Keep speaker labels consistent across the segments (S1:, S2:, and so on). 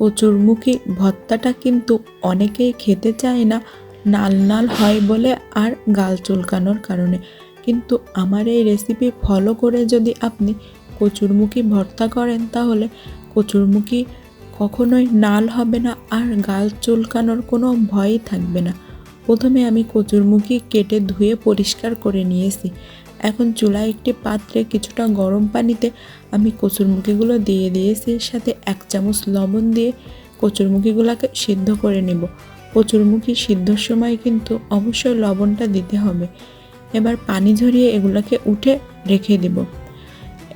S1: কচুরমুখী ভর্তাটা কিন্তু অনেকেই খেতে চায় না। নাল নাল হয় বলে আর গাল চুলকানোর কারণে। কিন্তু আমার এই রেসিপি ফলো করে যদি আপনি কচুরমুখী ভর্তা করেন তাহলে কচুরমুখী কখনোই নাল হবে না আর গাল চুলকানোর কোনো ভয়ই থাকবে না। প্রথমে আমি কচুরমুখী কেটে ধুয়ে পরিষ্কার করে নিয়েছি। এখন চুলায় একটি পাত্রে কিছুটা গরম পানিতে আমি কচুরমুখিগুলো দিয়ে দিয়েছি সাথে এক চামচ লবণ দিয়ে কচুরমুখিগুলোকে সিদ্ধ করে নেব। কচুরমুখি সিদ্ধর সময় কিন্তু অবশ্যই লবণটা দিতে হবে। এবার পানি ঝরিয়ে এগুলোকে উঠে রেখে দেব।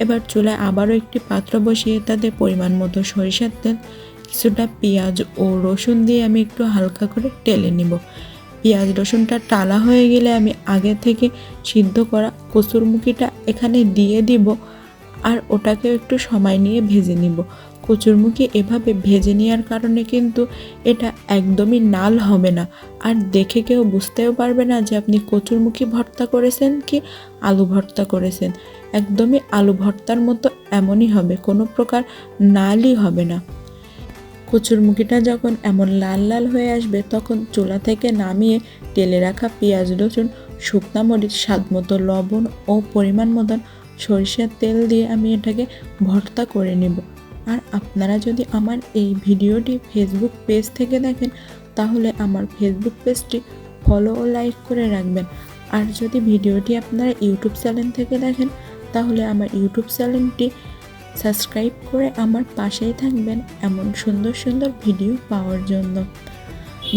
S1: এবার চুলায় আবারও একটি পাত্র বসিয়ে তাতে পরিমাণ মতো সরিষার তেল, কিছুটা পেঁয়াজ ও রসুন দিয়ে আমি একটু হালকা করে টেলে নেব। পেঁয়াজ রসুনটা টালা হয়ে গেলে আমি আগে থেকে সিদ্ধ করা কচুরমুখিটা এখানে দিয়ে দিব আর ওটাকে একটু সময় নিয়ে ভেজে নিব। কচুরমুখি এভাবে ভেজে নেওয়ার কারণে কিন্তু এটা একদমই নাল হবে না। আর দেখে কেউ বুঝতেও পারবে না যে আপনি কচুরমুখি ভর্তা করেছেন কি আলু ভর্তা করেছেন। একদমই আলু ভর্তার মতো এমনই হবে, কোনো প্রকার নালই হবে না। কচুরমুখিটা যখন এমন লাল লাল হয়ে আসবে, তখন চুলা থেকে নামিয়ে তেলে রাখা পেঁয়াজ, রসুন, শুকনা মরিচ, স্বাদ মতো লবণ ও পরিমাণ মতন সরিষার তেল দিয়ে আমি এটাকে ভর্তা করে নেব। আর আপনারা যদি আমার এই ভিডিওটি ফেসবুক পেজ থেকে দেখেন, তাহলে আমার ফেসবুক পেজটি ফলো ও লাইক করে রাখবেন। আর যদি ভিডিওটি আপনারা ইউটিউব চ্যানেল থেকে দেখেন, তাহলে আমার ইউটিউব চ্যানেলটি সাবস্ক্রাইব করে আমার পাশেই থাকবেন এমন সুন্দর সুন্দর ভিডিও পাওয়ার জন্য।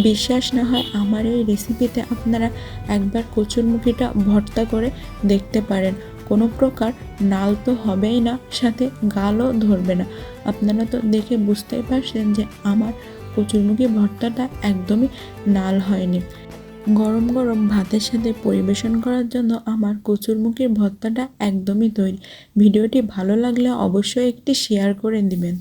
S1: বিশ্বাস না হয় আমার এই রেসিপিতে আপনারা একবার কচুরমুখিটা ভর্তা করে দেখতে পারেন। কোনো প্রকার নাল তো হবেই না, সাথে গালও ধরবে না। আপনারা তো দেখে বুঝতেই পারছেন যে আমার কচুরমুখী ভর্তাটা একদমই নাল হয়নি। গরম গরম ভাতের সাথে পরিবেশন করার জন্য আমার কচুরমুখীর ভর্তাটা একদমই তৈরি। ভিডিওটি ভালো লাগলে অবশ্যই একটি শেয়ার করে দিবেন।